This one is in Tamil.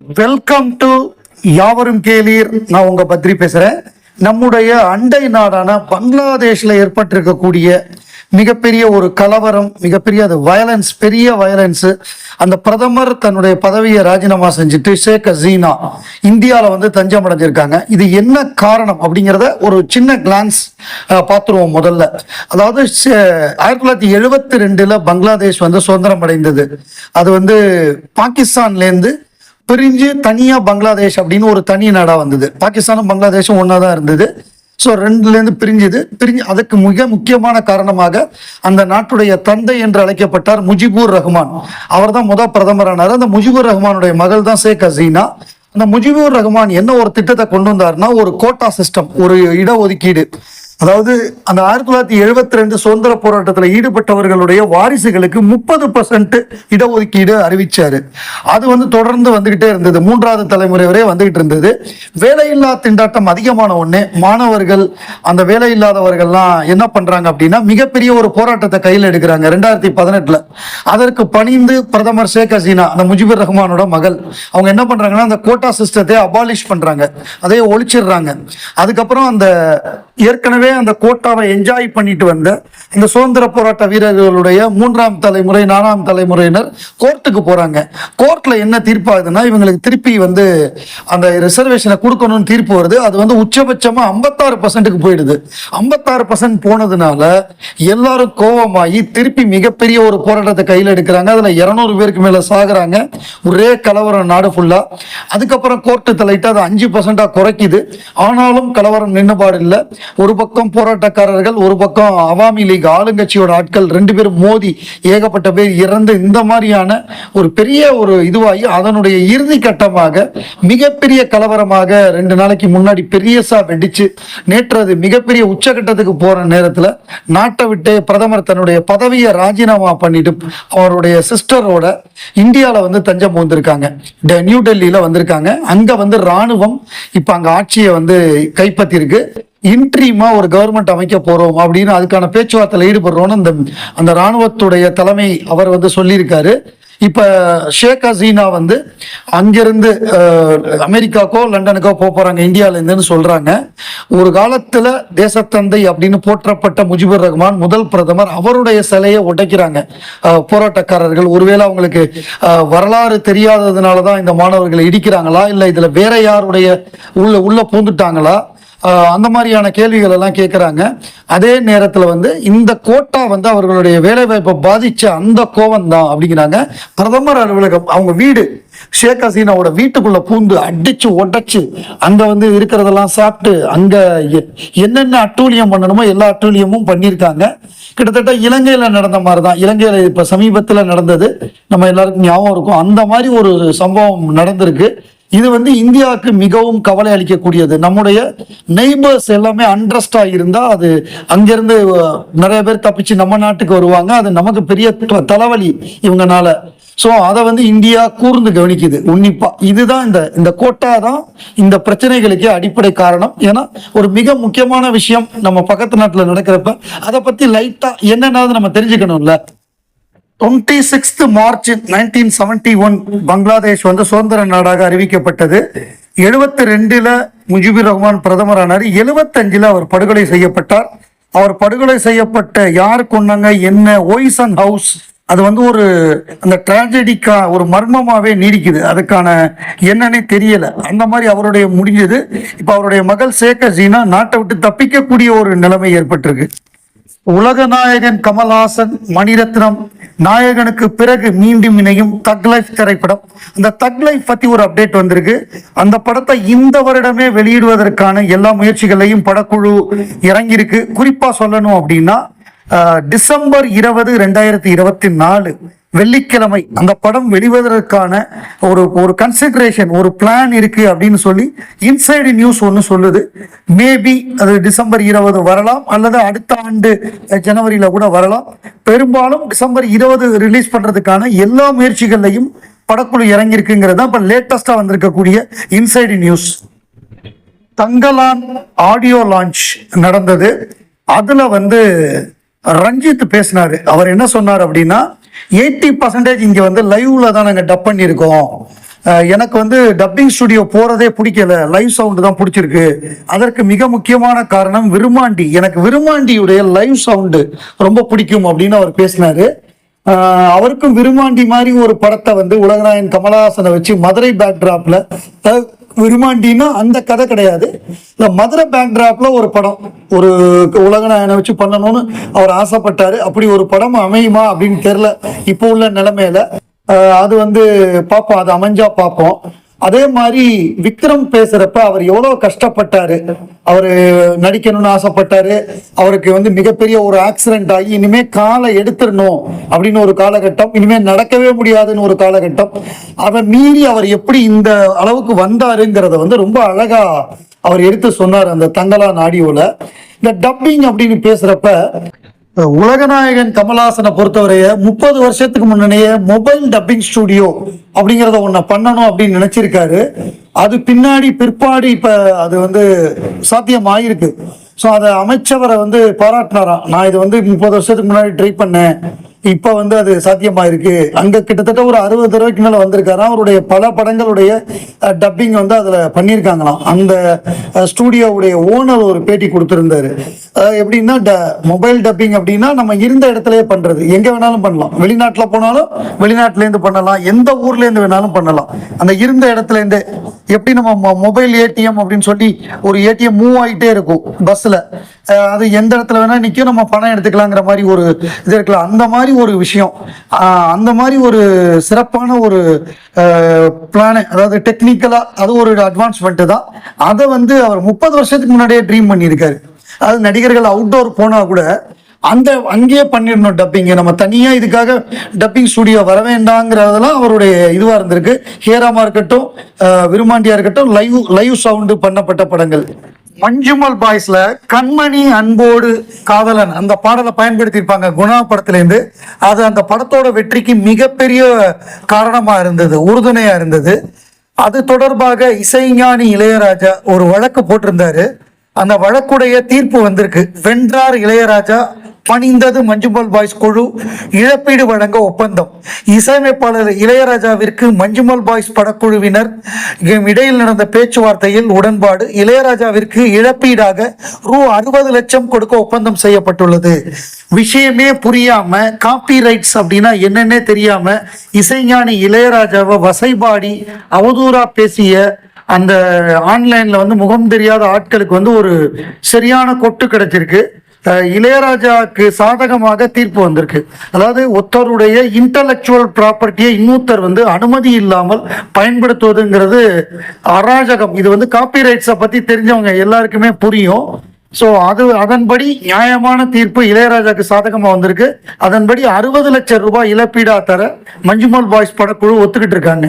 வெல்கம் டு யாவரும் கேளீர். நான் உங்க பத்ரி பேசுறேன். நம்முடைய அண்டை நாடான பங்களாதேஷ்ல ஏற்பட்டிருக்கக்கூடிய மிகப்பெரிய ஒரு கலவரம் மிகப்பெரிய அது வயலன்ஸ் பெரிய வயலன்ஸ் அந்த பிரதமர் தன்னுடைய பதவியை ராஜினாமா செஞ்சுட்டு ஷேக் ஹசீனா இந்தியாவில் வந்து தஞ்சம் அடைஞ்சிருக்காங்க. இது என்ன காரணம் அப்படிங்கிறத ஒரு சின்ன கிளான்ஸ் பார்த்துருவோம் முதல்ல. அதாவது ஆயிரத்தி தொள்ளாயிரத்தி எழுபத்தி ரெண்டில் பங்களாதேஷ் வந்து சுதந்திரம் அடைந்தது. அது வந்து பாகிஸ்தான்லேருந்து பிரிஞ்சு தனியா பங்களாதேஷ் அப்படின்னு ஒரு தனி நாடா வந்தது. பாகிஸ்தானும் பங்களாதேஷும் ஒன்றா தான் இருந்தது. ஸோ ரெண்டுலேருந்து பிரிஞ்சுது. பிரிஞ்சு அதுக்கு மிக முக்கியமான காரணமாக அந்த நாட்டுடைய தந்தை என்று அழைக்கப்பட்டார் முஜிபூர் ரஹ்மான். அவர் தான் முதல் பிரதமரானார். அந்த முஜிபூர் ரஹ்மானுடைய மகள் தான் ஷேக் ஹசீனா. அந்த முஜிபூர் ரஹ்மான் என்ன ஒரு திட்டத்தை கொண்டு வந்தாருன்னா ஒரு கோட்டா சிஸ்டம் ஒரு இடஒதுக்கீடு அதாவது அந்த ஆயிரத்தி தொள்ளாயிரத்தி எழுபத்தி ரெண்டு சுதந்திர போராட்டத்தில் ஈடுபட்டவர்களுடைய வாரிசுகளுக்கு முப்பது பர்சன்ட் இடஒதுக்கீடு அறிவிச்சாரு. அது வந்து தொடர்ந்து வந்துகிட்டே இருந்தது. மூன்றாவது தலைமுறை வரை வந்துகிட்டு இருந்தது. வேலையில்லா திண்டாட்டம் அதிகமான உடனே மாணவர்கள் அந்த வேலை இல்லாதவர்கள்லாம் என்ன பண்றாங்க அப்படின்னா மிகப்பெரிய ஒரு போராட்டத்தை கையில் எடுக்கிறாங்க. ரெண்டாயிரத்தி பதினெட்டுல. அதற்கு பணிந்து பிரதமர் ஷேக் ஹசீனா அந்த முஜிபுர் ரஹ்மானோட மகள் அவங்க என்ன பண்றாங்கன்னா அந்த கோட்டா சிஸ்டத்தை அபாலிஷ் பண்றாங்க. அதையே ஒழிச்சிடுறாங்க. அதுக்கப்புறம் அந்த ஏற்கனவே அந்த கோட்டாவை என்ஜாய் பண்ணிட்டு வந்த இந்த சுதந்திர போராட்ட வீரர்களுடைய மூன்றாம் தலைமுறை நாலாம் தலைமுறையினர் கோர்ட்டுக்கு போறாங்க. கோர்ட்ல என்ன தீர்ப்பாகுதுன்னா இவங்களுக்கு திருப்பி வந்து அந்த ரிசர்வேஷனை கொடுக்கணும்னு தீர்ப்பு வருது. அது வந்து உச்சபட்சமா ஐம்பத்தாறு பர்சன்ட்டுக்கு போயிடுது. ஐம்பத்தாறு பர்சன்ட் போனதுனால எல்லாரும் கோபமாகி திருப்பி மிகப்பெரிய ஒரு போராட்டத்தை கையில் எடுக்கிறாங்க. அதுல இருநூறு பேருக்கு மேல சாகுறாங்க. ஒரே கலவரம் நாடு ஃபுல்லா அதுக்கப்புறம் கோர்ட்டு தலையிட்டு அது அஞ்சு பர்சன்டா குறைக்குது. ஆனாலும் கலவரம் நின்னுபாடு இல்லை ஒரு பக்கம் பக்கம் போராட்டக்காரர்கள் ஒரு பக்கம் அவாமி லீக் ஆளுங்கட்சியோட ஆட்கள் ரெண்டு பேரும் மோதி ஏகப்பட்ட பேர் இறந்து இந்த மாதிரியான ஒரு பெரிய ஒரு இதுவாகி அதனுடைய இறுதி கட்டமாக மிகப்பெரிய கலவரமாக ரெண்டு நாளைக்கு முன்னாடி பெரியசா வெடிச்சு நேற்று அது மிகப்பெரிய உச்சகட்டத்துக்கு போற நேரத்தில் நாட்டை விட்டு பிரதமர் தன்னுடைய பதவியை ராஜினாமா பண்ணிட்டு அவருடைய சிஸ்டரோட இந்தியாவில் வந்து தஞ்சம் வந்திருக்காங்க நியூ டெல்லியில் வந்திருக்காங்க. அங்கே வந்து ராணுவம் இப்போ அங்கே ஆட்சியை வந்து கைப்பற்றியிருக்கு. இன்ட்ரீமா ஒரு கவர்மெண்ட் அமைக்க போறோம் அப்படின்னு அதுக்கான பேச்சுவார்த்தையில் ஈடுபடுறோம்னு அந்த அந்த ராணுவத்துடைய தலைமை அவர் வந்து சொல்லியிருக்காரு. இப்ப ஷேக் ஹசீனா வந்து அங்கிருந்து அமெரிக்காக்கோ லண்டனுக்கோ போக போறாங்க இந்தியால இருந்துன்னு சொல்றாங்க. ஒரு காலத்துல தேசத்தந்தை அப்படின்னு போற்றப்பட்ட முஜிபுர் ரஹ்மான் முதல் பிரதமர் அவருடைய சிலையை உடைக்கிறாங்க. போராட்டக்காரர்கள். ஒருவேளை அவங்களுக்கு வரலாறு தெரியாததுனால தான் இந்த மாணவர்களை இடிக்கிறாங்களா? இல்ல இதுல வேற யாருடைய உள்ள உள்ள பூந்துட்டாங்களா அந்த மாதிரியான கேள்விகள் எல்லாம் கேட்குறாங்க அதே நேரத்தில் வந்து இந்த கோட்டா வந்து அவர்களுடைய வேலைவாய்ப்பை பாதித்த அந்த கோவம் தான் அப்படிங்கிறாங்க. பிரதமர் அலுவலகம் அவங்க வீடு ஷேக் ஹசீனாவோட வீட்டுக்குள்ள பூந்து அடிச்சு உடைச்சு அங்க வந்து இருக்கிறதெல்லாம் சாப்பிட்டு அங்க எ- என்னென்ன அட்டூழியம் பண்ணணுமோ எல்லா அட்டூழியமும் பண்ணியிருக்காங்க. கிட்டத்தட்ட இலங்கையில நடந்த மாதிரி தான் இலங்கையில இப்ப சமீபத்துல நடந்தது. நம்ம எல்லாருக்கும் ஞாபகம் இருக்கும். அந்த மாதிரி ஒரு சம்பவம் நடந்திருக்கு. இது வந்து இந்தியாவுக்கு மிகவும் கவலை அளிக்கக்கூடியது. நம்முடைய நெய்பர்ஸ் எல்லாமே அண்ட்ரஸ்டா இருந்தா அது அங்கிருந்து நிறைய பேர் தப்பிச்சு நம்ம நாட்டுக்கு வருவாங்க. அது நமக்கு பெரிய தலைவலி இவங்கனால. ஸோ அதை வந்து இந்தியா கூர்ந்து கவனிக்குது. உன்னிப்பா இதுதான் இந்த இந்த கோட்டா தான் இந்த பிரச்சனைகளுக்கு அடிப்படை காரணம். ஏன்னா ஒரு மிக முக்கியமான விஷயம் நம்ம பக்கத்து நாட்டில் நடக்கிறப்ப அதை பத்தி லைட்டா என்னென்னாவது நம்ம தெரிஞ்சுக்கணும்ல. Twenty sixth March nineteen seventy one Bangladesh வந்து சுதந்திர நாடாக அறிவிக்கப்பட்டது. எழுபத்தி ரெண்டுல முஜிபுர் ரஹ்மான் பிரதமரானார். எழுபத்தஞ்சில் அவர் படுகொலை செய்யப்பட்டார். அவர் படுகொலை செய்யப்பட்ட யார் கொண்டாங்க என்ன ஒய்சன் ஹவுஸ் அது வந்து ஒரு அந்த டிராஜடிக்கா ஒரு மர்மமாவே நீடிக்குது. அதுக்கான என்னன்னே தெரியல. அந்த மாதிரி அவருடைய முடிஞ்சது. இப்போ அவருடைய மகள் ஷேக் ஜீனா நாட்டை விட்டு தப்பிக்கக்கூடிய ஒரு நிலைமை ஏற்பட்டிருக்கு. உலக நாயகன் கமல்ஹாசன் மணிரத்னம் நாயகனுக்கு பிறகு மீண்டும் இணையும் தக் லைஃப் திரைப்படம். அந்த தக் லைஃப் பத்தி ஒரு அப்டேட் வந்திருக்கு. அந்த படத்தை இந்த வருடமே வெளியிடுவதற்கான எல்லா முயற்சிகளையும் படக்குழு இறங்கியிருக்கு. குறிப்பா சொல்லணும் அப்படின்னா டிசம்பர் இருபது ரெண்டாயிரத்தி இருபத்தி நாலு வெள்ளிக்கிழமை. அந்த படம் வெளிவதற்கான ஒரு ஒரு கன்சிடரேஷன் ஒரு பிளான் இருக்கு அப்படின்னு சொல்லி இன்சைடு நியூஸ் ஒன்று சொல்லுது. மேபி அது டிசம்பர் இருபது வரலாம் அல்லது அடுத்த ஆண்டு ஜனவரியில் ஜனவரியில கூட வரலாம். பெரும்பாலும் டிசம்பர் இருபது ரிலீஸ் பண்றதுக்கான எல்லா முயற்சிகள்லையும் படக்குழு இறங்கியிருக்குங்கிறது தான் இப்போ லேட்டஸ்டாக வந்திருக்கக்கூடிய inside news Thangalaan audio launch நடந்தது. அதில் வந்து ரஞ்சித் பேசினாரு. அவர் என்ன சொன்னார் அப்படின்னா எயிட்டி பர்சன்டேஜ் இங்கே வந்து லைவ்ல தான் நாங்கள் டப் பண்ணியிருக்கோம். எனக்கு வந்து டப்பிங் ஸ்டுடியோ போகிறதே பிடிக்கல. லைவ் சவுண்டு தான் பிடிச்சிருக்கு. அதற்கு மிக முக்கியமான காரணம் விருமாண்டி எனக்கு விருமாண்டியுடைய லைவ் சவுண்டு ரொம்ப பிடிக்கும் அப்படின்னு அவர் பேசினாரு. அவருக்கும் விருமாண்டி மாதிரி ஒரு படத்தை வந்து உலகநாயகன் கமலஹாசனை வச்சு மதுரை பேக்டிராப்ல விருமாண்டின்னா அந்த கதை கிடையாது. இந்த மதுரை பேக்டிராப்ல ஒரு படம் ஒரு உலகநாயகனை வச்சு பண்ணணும்னு அவர் ஆசைப்பட்டாரு. அப்படி ஒரு படம் அமையுமா அப்படின்னு தெரியல. இப்போ உள்ள நிலைமையில அது வந்து பார்ப்போம் அது அமைஞ்சா பார்ப்போம் அதே மாதிரி விக்ரம் பேசுறப்ப அவர் எவ்வளவு கஷ்டப்பட்டாரு. அவரு நடிக்கணும்னு ஆசைப்பட்டாரு. அவருக்கு வந்து மிகப்பெரிய ஒரு ஆக்சிடென்ட் ஆகி இனிமே காலை எடுத்துடணும் அப்படின்னு ஒரு காலகட்டம் இனிமே நடக்கவே முடியாதுன்னு ஒரு காலகட்டம். அதை மீறி அவர் எப்படி இந்த அளவுக்கு வந்தாருங்கிறத வந்து ரொம்ப அழகா அவர் எடுத்து சொன்னார் அந்த தங்கலா நாடியோல இந்த டப்பிங் அப்படின்னு பேசுறப்ப உலகநாயகன் கமலாசனை பொறுத்தவரைய முப்பது வருஷத்துக்கு முன்னாடியே மொபைல் டப்பிங் ஸ்டுடியோ அப்படிங்கிறத ஒன்று பண்ணணும் அப்படின்னு நினைச்சிருக்காரு. அது பின்னாடி பிற்பாடு இப்போ அது வந்து சாத்தியம் ஆயிருக்கு ஸோ அதை அமைச்சவரை வந்து பாராட்டினாராம். நான் இது வந்து முப்பது வருஷத்துக்கு முன்னாடி ட்ரை பண்ணேன். இப்ப வந்து அது சாத்தியமாயிருக்கு. அங்க கிட்டத்தட்ட ஒரு அறுபது தடவைக்கு மேல வந்திருக்காராம் அவருடைய பல படங்களுடைய டப்பிங் வந்து அதுல பண்ணியிருக்காங்களாம். அந்த ஸ்டூடியோவுடைய ஓனர் ஒரு பேட்டி கொடுத்திருந்தாரு. அஹ் எப்படின்னா மொபைல் டப்பிங் அப்படின்னா நம்ம இருந்த இடத்துலயே பண்றது. எங்க வேணாலும் பண்ணலாம். வெளிநாட்டில் போனாலும் வெளிநாட்டிலேருந்து பண்ணலாம். எந்த ஊர்ல இருந்து வேணாலும் பண்ணலாம். அந்த இருந்த இடத்துல இருந்து எப்படி நம்ம மொபைல் ஏடிஎம் அப்படின்னு சொல்லி ஒரு ஏடிஎம் மூவ் ஆகிட்டே இருக்கும். பஸ்ல அது எந்த இடத்துல வேணா நிற்கும் நம்ம பணம் எடுத்துக்கலாங்கிற மாதிரி ஒரு இது இருக்கலாம். அந்த மாதிரி ஒரு விஷயம். அந்த மாதிரி ஒரு சிறப்பான ஒரு பிளானு அதாவது டெக்னிக்கலா அது ஒரு அட்வான்ஸ்மெண்ட்டு தான். அதை வந்து அவர் முப்பது வருஷத்துக்கு முன்னாடியே ட்ரீம் பண்ணியிருக்காரு. அதாவது நடிகர்கள் அவுட்டோர் போனால் கூட அந்த அங்கேயே பண்ணிடணும் டப்பிங்கு நம்ம தனியாக இதுக்காக டப்பிங் ஸ்டுடியோ வர வேண்டாங்கிறதெல்லாம் அவருடைய இதுவாக இருந்திருக்கு. ஹேராமா இருக்கட்டும் விருமாண்டியா இருக்கட்டும் லைவ் லைவ் சவுண்டு பண்ணப்பட்ட படங்கள். மஞ்சுமல் பாய்ஸ்ல கண்மணி அன்போடு காதலன் அந்த பாடலை பயன்படுத்தியிருப்பாங்க குணா படத்திலேருந்து அது அந்த படத்தோட வெற்றிக்கு மிகப்பெரிய காரணமாக இருந்தது உறுதுணையாக இருந்தது. அது தொடர்பாக இசைஞானி இளையராஜா ஒரு வழக்கு போட்டிருந்தாரு. அந்த வழக்குடைய தீர்ப்பு வந்திருக்கு. வென்றார் இளையராஜா பணிந்தது மஞ்சுமல் பாய்ஸ் குழு இழப்பீடு வழங்க ஒப்பந்தம். இசையமைப்பாளர் இளையராஜாவிற்கு மஞ்சுமல் பாய்ஸ் படக்குழுவினர் இடையில் நடந்த பேச்சுவார்த்தையில் உடன்பாடு இளையராஜாவிற்கு இழப்பீடாக ரூ அறுபது லட்சம் கொடுக்க ஒப்பந்தம் செய்யப்பட்டுள்ளது. விஷயமே புரியாம காப்பி ரைட்ஸ் அப்படின்னா என்னன்னே தெரியாம இசைஞானி இளையராஜாவை வசைபாடி அவதூறா பேசிய அந்த ஆன்லைன்ல வந்து முகம் தெரியாத ஆட்களுக்கு வந்து ஒரு சரியான கொட்டு கிடைச்சிருக்கு. இளையராஜாவுக்கு சாதகமாக தீர்ப்பு வந்திருக்கு. அதாவது ஒருத்தருடைய இன்டலெக்சுவல் ப்ராப்பர்ட்டியை இன்னொருத்தர் வந்து அனுமதி இல்லாமல் பயன்படுத்துவதுங்கிறது அராஜகம். இது வந்து காப்பிரைட்ஸை பற்றி தெரிஞ்சவங்க எல்லாருக்குமே புரியும். ஸோ அது அதன்படி நியாயமான தீர்ப்பு இளையராஜாக்கு சாதகமாக வந்திருக்கு. அதன்படி அறுபது லட்சம் ரூபாய் இழப்பீடா தர மஞ்சுமல் பாய்ஸ் படக்குழு ஒத்துக்கிட்டு இருக்காங்க.